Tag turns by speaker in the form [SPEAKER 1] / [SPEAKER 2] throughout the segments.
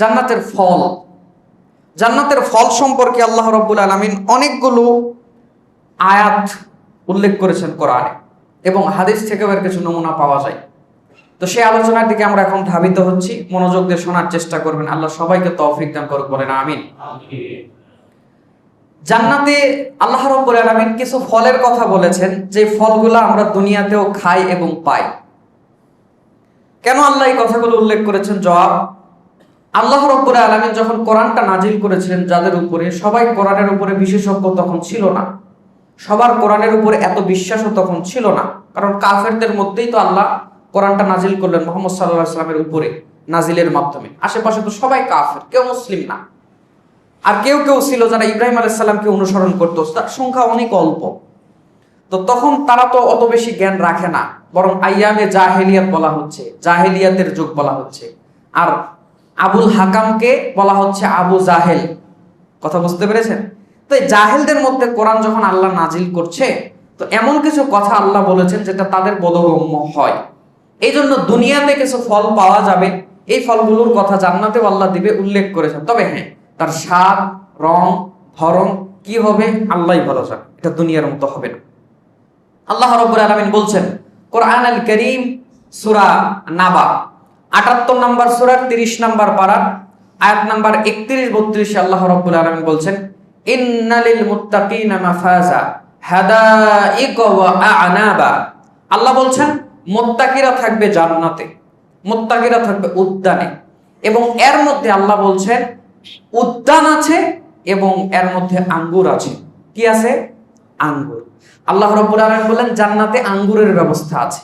[SPEAKER 1] জান্নাতের ফল। জান্নাতের ফল সম্পর্কে আল্লাহ রব্বুল আলমিন অনেকগুলো আয়াত উল্লেখ করেছেন কোরআনে এবং হাদিস থেকেও এর কিছু নমুনা পাওয়া যায়। তো সেই আলোচনার দিকে আমরা এখন ধাবিত হচ্ছি। মনোযোগ দিয়ে শোনার চেষ্টা করবেন। আল্লাহ সবাইকে তৌফিক দান করুক বলেন, আমিন। জান্নাতে আল্লাহ রব্বুল আলামিন কিছু ফলের কথা বলেছেন। যে ফলগুলো আমরা দুনিয়াতেও খাই এবং পাই। কেন আল্লাহ এই কথাগুলো উল্লেখ করেছেন? জবাব আল্লাহ রব্বুল আলামিন যখন কোরআনটা নাজিল করেছিলেন যাদের উপরে, সবাই কোরআনের উপরে বিশেষজ্ঞ তখন ছিল না। সবার কোরআনের উপরে এত বিশ্বাসও তখন ছিল না। কারণ কাফেরদের মধ্যেই তো আল্লাহ কোরআনটা নাজিল করলেন মোহাম্মদ সাল্লাহ সাল্লামের উপরে নাজিলের মাধ্যমে। আশেপাশে তো সবাই কাফের, কেউ মুসলিম না। আর কেউ কেউ ছিল যারা ইব্রাহিম আলাইসাল্লামকে অনুসরণ করতো, তার সংখ্যা অনেক অল্প। তো তখন তারা তো অত বেশি জ্ঞান রাখে না, বরং আইয়ামে জাহেলিয়াত বলা হচ্ছে, জাহেলিয়াতের যুগ বলা হচ্ছে। আর আবুল হাকামকে বলা হচ্ছে আবু জাহেল। কথা বুঝতে পেরেছেন? তো এই জাহেলদের মধ্যে কোরআন যখন আল্লাহ নাজিল করছে, তো এমন কিছু কথা আল্লাহ বলেছেন যেটা তাদের বোধগম্য হয়। এই জন্য দুনিয়াতে কিছু ফল পাওয়া যাবে। এই ফলগুলোর কথা জান্নাতেও আল্লাহ দিবে উল্লেখ করেছেন। তবে হ্যাঁ তার স্বাদ, রং, ধরন কি হবে আল্লাহই ভালো জান। এটা দুনিয়ার মতো হবে না। আল্লাহ রব্বুল আলামিন বলছেন কোরআন আল করিম সুরা নাবা। আটাত্তর নম্বর সূরার তিরিশ নম্বর পারা আয়াত নাম্বার একত্রিশ, বত্রিশে আল্লাহ রব্বুল আলামিন বলছেন, ইন্নালিল মুত্তাকিনা মাফাজা হাদাইক ওয়া আল্লাহ বলছেন, মুত্তাকিরা থাকবে জান্নাতে, মুত্তাকিরা থাকবে উদ্যানে। এবং এর মধ্যে আল্লাহ বলছেন, উদ্যান আছে এবং এর মধ্যে আঙ্গুর আছে। কি আছে? আঙ্গুর। আল্লাহ রব্বুল আলমিন বললেন, জান্নাতে আঙ্গুরের ব্যবস্থা আছে।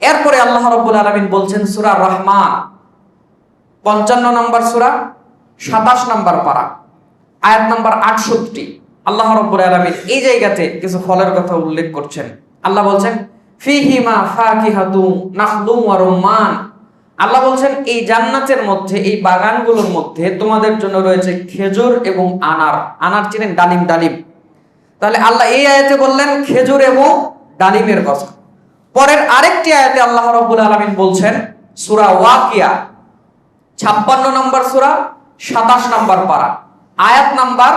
[SPEAKER 1] এরপরে আল্লাহ রব্বুল আলমিন বলছেন সুরা রহমান। পঞ্চান্ন নম্বর সুরা, সাতাশ নম্বর পারা। আয়াত নম্বর আটষট্টি। আল্লাহ রব্বুল আলমিন এই জায়গাতে কিছু ফলের কথা উল্লেখ করছেন। আল্লাহ বলছেন ফিহিমা ফাকিহাতু নাখদুম ওয়া রুম্মান। আল্লাহ বলছেন, এই জান্নাতের মধ্যে, এই বাগানগুলোর মধ্যে তোমাদের জন্য রয়েছে খেজুর এবং আনার। আনার চিনেন ডালিম ডালিম। তাহলে আল্লাহ এই আয়াতে বললেন, খেজুর এবং ডালিমের কথা পরের আরেকটি আয়াতে আল্লাহ রব্বুল আলমিন বলছেন, সুরা ওয়াকিয়া, ছাপ্পান্ন নম্বর সুরা, সাতাশ নম্বর পারা। আয়াত নাম্বার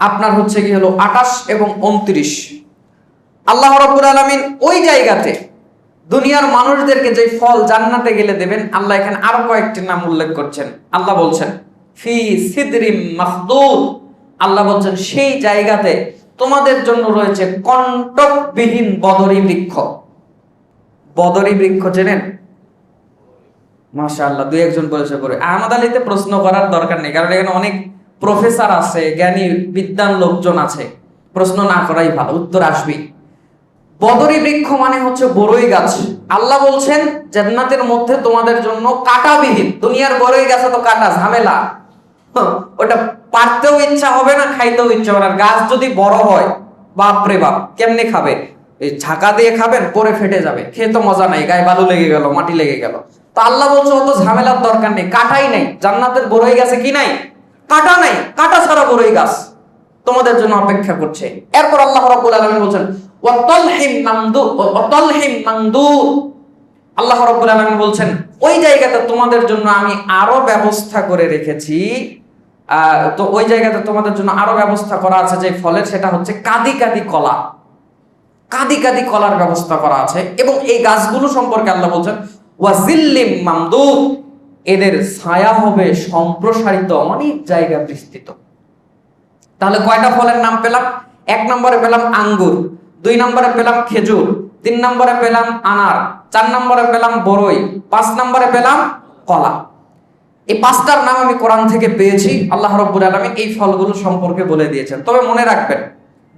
[SPEAKER 1] আপনার হচ্ছে কি হলো আটাশ এবং উনত্রিশ। আল্লাহ রব্বুল আলমিন ওই জায়গাতে দুনিয়ার মানুষদেরকে যে ফল জান্নাতে গেলে দেবেন, আল্লাহ এখানে আরও কয়েকটি নাম উল্লেখ করছেন। আল্লাহ বলছেন, ফি সিদরিম মাহদুদ আল্লাহ বলছেন, সেই জায়গাতে তোমাদের জন্য রয়েছে কণ্টকবিহীন বদরি বৃক্ষ। বদরি বৃক্ষ চেনেন? মাশা আল্লাহ দুই একজন বলেছে করে আহমদ আলীতে প্রশ্ন করার দরকার নেই কারণ এখানে অনেক প্রফেসর আছে জ্ঞানী বিদ্যান লোকজন আছে। প্রশ্ন না করাই ভালো উত্তর আসবেই। বদরি বৃক্ষ মানে হচ্ছে বড়ই গাছ। আল্লাহ বলছেন জান্নাতের মধ্যে তোমাদের জন্য কাটাবিহীন। দুনিয়ার বড়ই গাছে তো কাটা ঝামেলা। হ্যাঁ, ওটা পারতেও ইচ্ছা হবে না খাইতেও ইচ্ছা হবে না। গাছ যদি বড় হয় বাপরে বাপ কেমনে খাবে? এই ঝাঁকা দিয়ে খাবেন, পরে ফেটে যাবে। খেয়ে তো মজা নাই, গায়ে বালু লেগে গেল, মাটি লেগে গেল। তো আল্লাহ বলছে, অত ঝামেলার দরকার নেই কাটাই নাই, জান্নাতের বড়ই গাছে কি নাই? কাটা নাই, কাটা ছাড়া বড়ই গাছ। তোমাদের জন্য অপেক্ষা করছে। এরপর আল্লাহ রাব্বুল আলামিন বলছেন আল্লাহ রাব্বুল আলামিন বলছেন, ওই জায়গাতে তোমাদের জন্য আমি আরও ব্যবস্থা করে রেখেছি। তো ওই জায়গাতে তোমাদের জন্য আরও ব্যবস্থা করা আছে যে ফলের, সেটা হচ্ছে কাদি কাদি কলা। কাদি কাঁদি কলার ব্যবস্থা করা আছে এবং এই গাছগুলো সম্পর্কে আল্লাহ বলছেন, ওয়াজিল্লিম এদের ছায়া হবে সম্প্রসারিত, অনেক জায়গা বিস্তৃত। তাহলে কয়টা ফলের নাম পেলাম? এক নম্বরে পেলাম আঙ্গুর, দুই নম্বরে পেলাম খেজুর, তিন নম্বরে পেলাম আনার, চার নম্বরে পেলাম বরই, পাঁচ নম্বরে পেলাম কলা। এই পাঁচটার নাম আমি কোরআন থেকে পেয়েছি, আল্লাহ রব্বুল আলমী এই ফলগুলো সম্পর্কে বলে দিয়েছেন। তবে মনে রাখবেন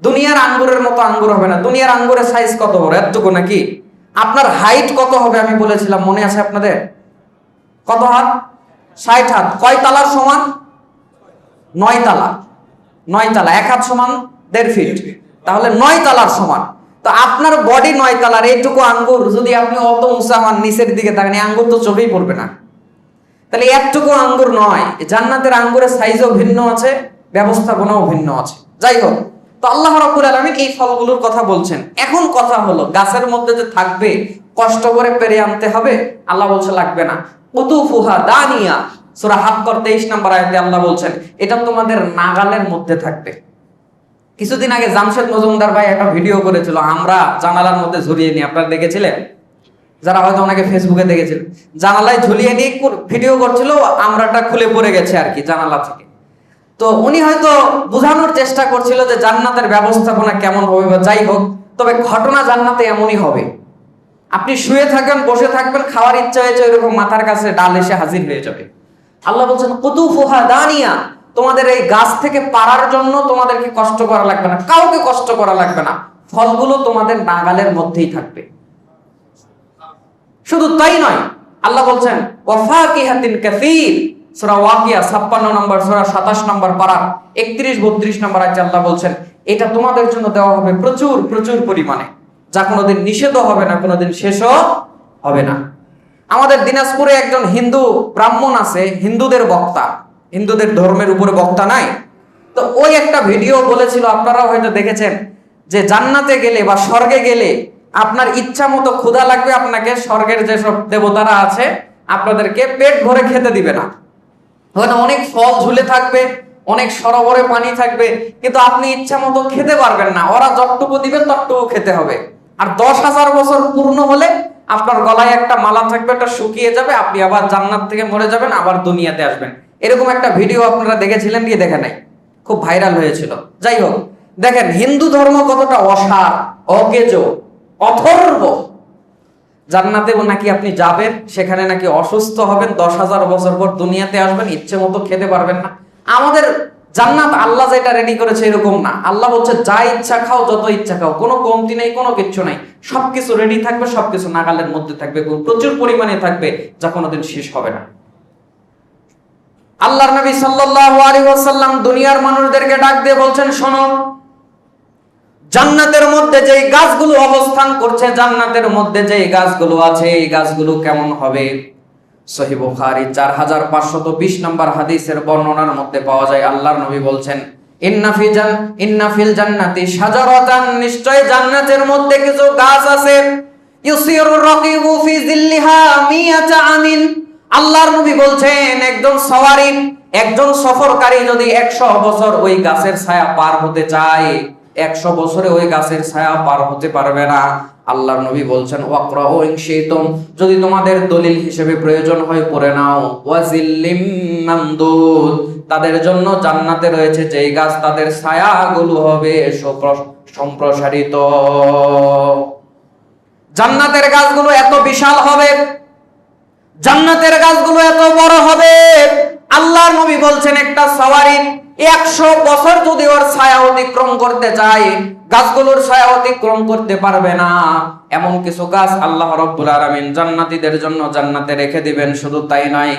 [SPEAKER 1] দুনিয়ার আঙ্গুরের মতো আঙ্গুর হবে না। দুনিয়ার আঙ্গুরের সাইজ কত বড়? এতটুকু নাকি? আপনার হাইট কত হবে আমি বলেছিলাম, মনে আছে আপনাদের? কত হাত? ষাট হাত। কয় তালার সমান? নয় তালা। নয় তালা। এক হাত সমান দেড় ফিট তাহলে নয় তালার সমান। তো আপনার বডি নয় তালার। এইটুকু আঙ্গুর। যদি আপনি অত উঁচা হন, নিচের দিকে থাকেন আঙ্গুর তো চোখেই পড়বে না। তাহলে একটুকু আঙ্গুর নয়। জান্নাতের আঙ্গুরের সাইজও ভিন্ন আছে, ব্যবস্থাপনাও ভিন্ন আছে। যাই হোক। আল্লাহ রাব্বুল আলামিন এই ফলগুলোর কথা বলছেন। এখন কথা হলো, গাছের মধ্যে যে থাকবে, কষ্ট করে পেরে আনতে হবে, আল্লাহ বলছে লাগবে না। কুতুফুহা দানিয়া, সূরা হাক্কর 23 নম্বর আয়াতে আল্লাহ বলছেন, এটা তোমাদের নাগালের মধ্যে থাকবে। কিছুদিন আগে জামশেদ মজুমদার ভাই একটা ভিডিও করেছিল, আমরা জানালার মধ্যে ঝুলিয়ে নিয়ে আপনারা দেখেছিলেন? যারা হয়তো ওনাকে ফেসবুকে দেখেছিলেন জানালায় ঝুলিয়ে নিয়ে ভিডিও করছিল, আমরাটা খুলে পড়ে গেছে আর কি, জানালা থেকে। তো উনি হয়তো বোঝানোর চেষ্টা করছিল যে জান্নাতের ব্যবস্থাপনা কেমন হবে বা যাই হোক, তবে ঘটনা জান্নাতে এমনই হবে। আপনি শুয়ে থাকবেন বসে থাকবেন, খাওয়ার ইচ্ছা হয়েছে এরকম মাথার কাছে ডাল এসে হাজির হয়ে যাবে। আল্লাহ বলছেন কুতুফুহা দানিয়া, তোমাদের এই গাছ থেকে পারার জন্য তোমাদেরকে কষ্ট করা লাগবে না, কাউকে কষ্ট করা লাগবে না, ফলগুলো তোমাদের নাগালের মধ্যেই থাকবে। শুধু তাই নয়, আল্লাহ বলছেন, ওয়াফাকিহাতিন কাসীর সূরা ওয়াকিয়া 56 নম্বর, সূরা 27 নম্বর পারা 31 32 নম্বর আয়াতে আল্লাহ বলছেন, এটা তোমাদের জন্য দেওয়া হবে প্রচুর প্রচুর পরিমাণে। যা কোনোদিন নিষেধও হবে না, কোনোদিন শেষও হবে না। আমাদের দিনাজপুরে একজন হিন্দু ব্রাহ্মণ আছে, হিন্দুদের বক্তা। হিন্দুদের ধর্মের উপরে বক্তা নাই। তো ওই একটা ভিডিও বলেছিল, আপনারাও হয়তো দেখেছেন, যে জান্নাতে গেলে বা স্বর্গে গেলে আপনার ইচ্ছা মতো ক্ষুধা লাগবে, আপনাকে স্বর্গের যেসব দেবতারা আছে, আপনাদেরকে পেট ভরে খেতে দিবে না। ওখানে অনেক ফল ঝুলে থাকবে, অনেক সরোবরে পানি থাকবে, কিন্তু আপনি ইচ্ছা মতো খেতে পারবেন না। ওরা যতটুকু দিবে ততটুকু খেতে হবে। আর দশ হাজার বছর পূর্ণ হলে আপনার গলায় একটা মালা থাকবে একটা শুকিয়ে যাবে, আপনি আবার জান্নাত থেকে মরে যাবেন, আবার দুনিয়াতে আসবেন। এরকম একটা ভিডিও আপনারা দেখেছিলেন কি দেখে নাই? খুব ভাইরাল হয়েছিল। যাই হোক, দেখেন, হিন্দু ধর্ম কতটা অসার অকেজ অথর্ব। জান্নাতে নাকি আপনি যাবেন, সেখানে নাকি অসুস্থ হবেন, দশ হাজার বছর পর দুনিয়াতে আসবেন, ইচ্ছে মতো খেতে পারবেন না। আমাদের জান্নাত আল্লাহ যেটা রেডি করেছে এরকম না। আল্লাহ বলছে, যা ইচ্ছা খাও, যত ইচ্ছা খাও, কোনো কমতি নেই, কোনো কিচ্ছু নাই। সবকিছু রেডি থাকবে, সবকিছু নাগালের মধ্যে থাকবে প্রচুর পরিমাণে থাকবে, যা কোনোদিন শেষ হবে না। আল্লাহর নবী সাল্লাল্লাহু আলাইহি ওয়াসাল্লাম দুনিয়ার মানুষদেরকে ডাক দিয়ে বলছেন, শোনো জান্নাতের মধ্যে যেই গাছগুলো অবস্থান করছে, জান্নাতের মধ্যে যেই গাছগুলো আছে, এই গাছগুলো কেমন হবে? সহি বুখারী 4520 নম্বর হাদিসের বর্ণনার মধ্যে পাওয়া যায়, আল্লাহর নবী বলছেন জান্নাতের মধ্যে কিছু গাছ আছে। আমিন আল্লাহর বলছেন, একজন একজন সফরকারী যদি 100 বছর ওই গাছের ছায়া পার হতে চায় একশো বছরে ওই গাছের ছায়া পার হতে পারবে না। আল্লাহর নবী বলছেন ইনশিতুম যদি তোমাদের দলিল হিসেবে প্রয়োজন হয়, পড়ে নাও। ওয়াজিল্লিম তাদের জন্য জান্নাতে রয়েছে যেই গাছ, তাদের ছায়াগুলো হবে সম্প্রসারিত। জান্নাতের গাছগুলো এত বিশাল হবে, জান্নাতের গাছগুলো এত বড় হবে। আল্লাহর নবী বলছেন, একটা সওয়ারি একশো বছর যদি ওর ছায়া অতিক্রম করতে চায়, গাছগুলোর ছায়া অতিক্রম করতে পারবে না। এমন কিছু গাছ আল্লাহ রব্বুল আলামিন জান্নাতীদের জন্য জান্নাতে রেখে দিবেন, শুধু তাই নয়,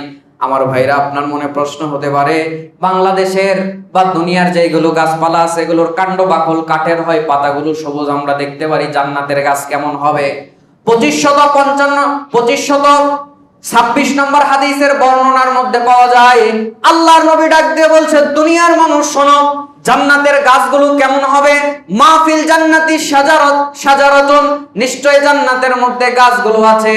[SPEAKER 1] আমার ভাইরা, আপনার মনে প্রশ্ন হতে পারে, বাংলাদেশের বা দুনিয়ার যেগুলো গাছপালা আছে, এগুলোর কাণ্ড বাকল কাঠের হয়, পাতাগুলো সবুজ, আমরা দেখতে পারি জান্নাতের গাছ কেমন হবে। পঁচিশ শত পঞ্চান্ন পঁচিশ শত ছাব্বিশ নম্বর হাদিসের বর্ণনার মধ্যে পাওয়া যায়, আল্লাহর নবী ডাক দিয়ে বলছে, দুনিয়ার মানুষ, শোনো, জান্নাতের গাছগুলো কেমন হবে? মাহফিল জান্নাতি সাজারত, সাজারতন, নিশ্চয় জান্নাতের মধ্যে গাছগুলো আছে।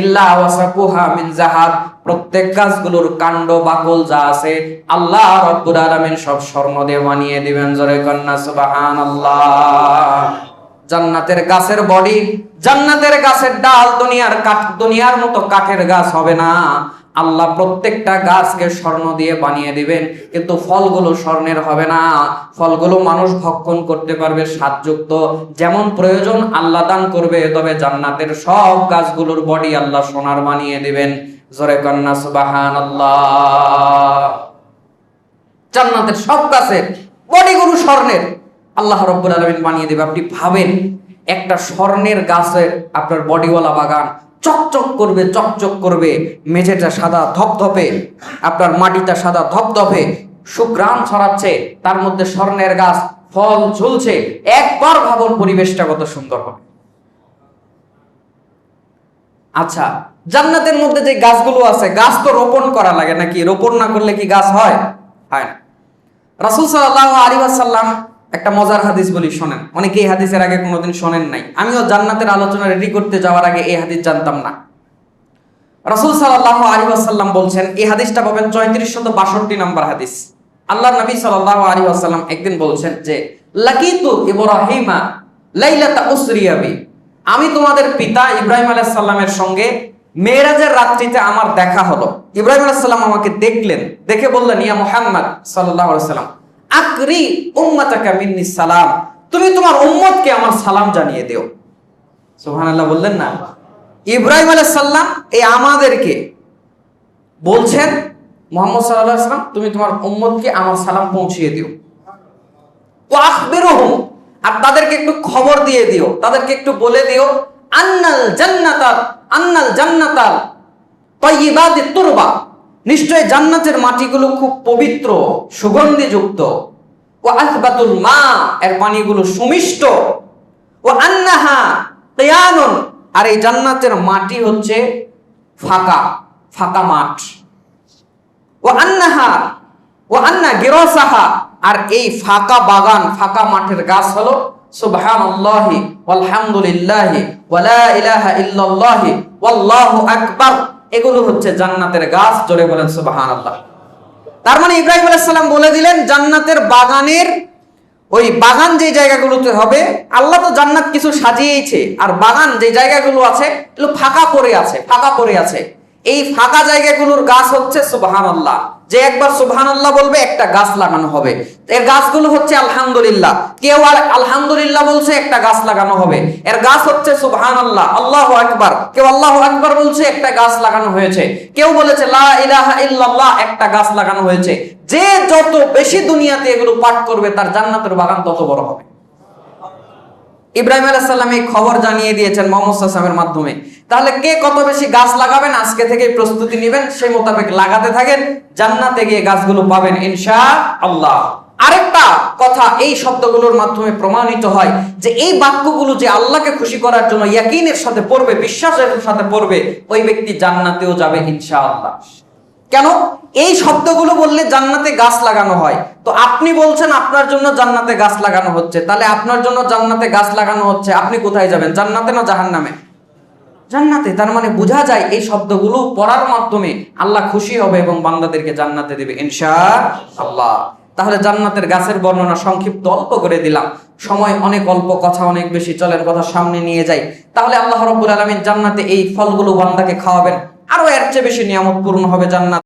[SPEAKER 1] ইল্লা ওয়াসাকুহা মিন জাহাব প্রত্যেক গাছগুলোর কাণ্ড বাকল যা আছে, আল্লাহ রব্বুল আলামিন সব স্বর্ণ দিয়ে বানিয়ে দিবেন। জোরে কন্যা, সুবহানাল্লাহ। জান্নাতের গাছের বডি জান্নাতের গাছের ডাল দুনিয়ার কাঠ দুনিয়ার মতো কাঠের গাছ হবে না। আল্লাহ প্রত্যেকটা গাছকে স্বর্ণ দিয়ে বানিয়ে দিবেন, কিন্তু ফলগুলো স্বর্ণের হবে না। ফলগুলো মানুষ ভক্ষণ করতে পারবে স্বাদযুক্ত, যেমন প্রয়োজন আল্লাহ দান করবে, তবে জান্নাতের সব গাছগুলোর বডি আল্লাহ সোনার বানিয়ে দিবেন। জোরে কন্যা সুবাহান জান্নাতের সব গাছের বডিগুলো স্বর্ণের, আল্লাহ রব্বুল আলমিন বানিয়ে দেবে। আপনি ভাবেন একটা স্বর্ণের গাছের আপনার বডিওয়ালা বাগান চকচক করবে চকচক করবে। মেঝেটা সাদা, ধপধপে। আপনার মাটিটা সাদা, ধপধপে। সুগ্রাম ছড়াচ্ছে, তার মধ্যে স্বর্ণের গাছ, ফল ঝুলছে। একবার ভাবুন পরিবেশটা কত সুন্দর হবে। আচ্ছা জান্নাতের মধ্যে যে গাছগুলো আছে, গাছ তো রোপণ করা লাগে নাকি? রোপণ না করলে কি গাছ হয়? হয় না। রাসুল সাল্লাহ আলী আসাল্লাম একটা মজার হাদিস বলি, শোনেন। অনেকে এই হাদিসের আগে কোনোদিন শোনেন নাই। আমিও জান্নাতের আলোচনা রেডি করতে যাওয়ার আগে এই হাদিস জানতাম না। রাসূল সাল্লাল্লাহু আলাইহি ওয়াসাল্লাম বলছেন, এই হাদিসটা পাবেন 3462 নম্বর হাদিস। আল্লাহ নবী সাল্লাল্লাহু আলাইহি ওয়াসাল্লাম একদিন বলছেন যে, লাকিতু ইব্রাহিমা লাইলাতা উসরিয়া বি। আমি তোমাদের পিতা ইব্রাহিম আলাইহিস সালামের সঙ্গে মেরাজের রাত্রিতে আমার দেখা হলো। ইব্রাহিম আলাইহিস সালাম আমাকে দেখলেন। দেখে বললেন, ইয়া মুহাম্মদ সাল্লাল্লাহু আলাইহি সাল্লাম আকরি উম্মাতাকা মিন্নি সালাম। তুমি তোমার উম্মতকে আমার সালাম জানিয়ে দিও। সুবহানাল্লাহ বললেন না? ইব্রাহিম আলাইহিস সালাম এই আমাদেরকে বলছেন, মোহাম্মদ সাল্লাল্লাহু আলাইহি সাল্লাম, তুমি তোমার উম্মতকে আমার সালাম পৌঁছিয়ে দিও। ও আখবিরুহুম, আর তাদেরকে একটু খবর দিয়ে দিও। তাদেরকে একটু বলে দিও, আন্নাল জান্নাতাল আন্নাল জান্নাতাল তাইয়িবাতিত তুরবা। নিশ্চয় জান্নাতের মাটিগুলো খুব পবিত্র, সুগন্ধিযুক্ত। ও আসবাতুল মা, এর পানিগুলো সুমিষ্ট। ও আন্নাহা কিয়ানুন আর এই জান্নাতের মাটি হচ্ছে ফাঁকা ফাঁকা মাঠ। ও আন্নাহা, ও আন্না গিরসাহা, আর এই ফাঁকা বাগান, ফাঁকা মাঠের গাছ হলো সুবহানাল্লাহি ওয়ালহামদুলিল্লাহি ওয়ালা ইলাহা ইল্লাল্লাহি ওয়াল্লাহু আকবার। এগুলো হচ্ছে জান্নাতের গাছ, জোরে বলেন সুবাহান আল্লাহ তার মানে ইব্রাহিম আলাইসাল্লাম বলে দিলেন, জান্নাতের বাগানের ওই বাগান যে জায়গাগুলোতে হবে, আল্লাহ তো জান্নাত কিছু সাজিয়েছে আর বাগান যে জায়গাগুলো আছে, এগুলো ফাঁকা পড়ে আছে, ফাঁকা পড়ে আছে। এই ফাঁকা জায়গাগুলোর গাছ হচ্ছে সুবাহান আল্লাহ যে একবার সুবহান আল্লাহ বলবে, একটা গাছ লাগানো হবে। এর গাছগুলো হচ্ছে আলহামদুলিল্লাহ। কেউ আর আলহামদুলিল্লাহ বলছে, একটা গাছ লাগানো হবে। এর গাছ হচ্ছে সুবহান আল্লাহ আল্লাহ আকবার। কেউ আল্লাহ আকবার বলছে, একটা গাছ লাগানো হয়েছে। কেউ বলেছে, লা একটা গাছ লাগানো হয়েছে। যে যত বেশি দুনিয়াতে এগুলো পাঠ করবে, তার জান্নাতের বাগান তত বড় হবে। ইব্রাহিম আলাইহিস সালাম এই খবর জানিয়ে দিয়েছেন মোহাম্মদ সাল্লামের মাধ্যমে। তাহলে কে কত বেশি গাছ লাগাবেন? আজকে থেকে প্রস্তুতি নেবেন। সেই মোতাবেক লাগাতে থাকেন। জান্নাতে গিয়ে গাছগুলো পাবেন ইনশা আল্লাহ আরেকটা কথা, এই শব্দগুলোর মাধ্যমে প্রমাণিত হয় যে এই বাক্যগুলো যে আল্লাহকে খুশি করার জন্য ইয়াকিনের সাথে পড়বে, বিশ্বাসের সাথে পড়বে, ওই ব্যক্তি জান্নাতেও যাবে ইনশা আল্লাহ কেন? এই শব্দগুলো বললে জান্নাতে গাছ লাগানো হয়। তো আপনি বলছেন আপনার জন্য জান্নাতে গাছ লাগানো হচ্ছে। তাহলে আপনার জন্য জান্নাতে গাছ লাগানো হচ্ছে। আপনি কোথায় যাবেন? জান্নাতে না জাহান্নামে? জান্নাতে। তার মানে বোঝা যায় এই শব্দগুলো পড়ার মাধ্যমে আল্লাহ খুশি হবে এবং বান্দাদেরকে জান্নাতে দেবে। ইনশা আল্লাহ তাহলে জান্নাতের গাছের বর্ণনা সংক্ষিপ্ত অল্প করে দিলাম। সময় অনেক অল্প, কথা অনেক বেশি। চলেন কথা সামনে নিয়ে যাই। তাহলে আল্লাহ রব্বুল আলমিন জান্নাতে এই ফলগুলো বান্দাকে খাওয়াবেন। আরও এর চেয়ে বেশি নিয়ামত পূর্ণ হবে জান্নাত।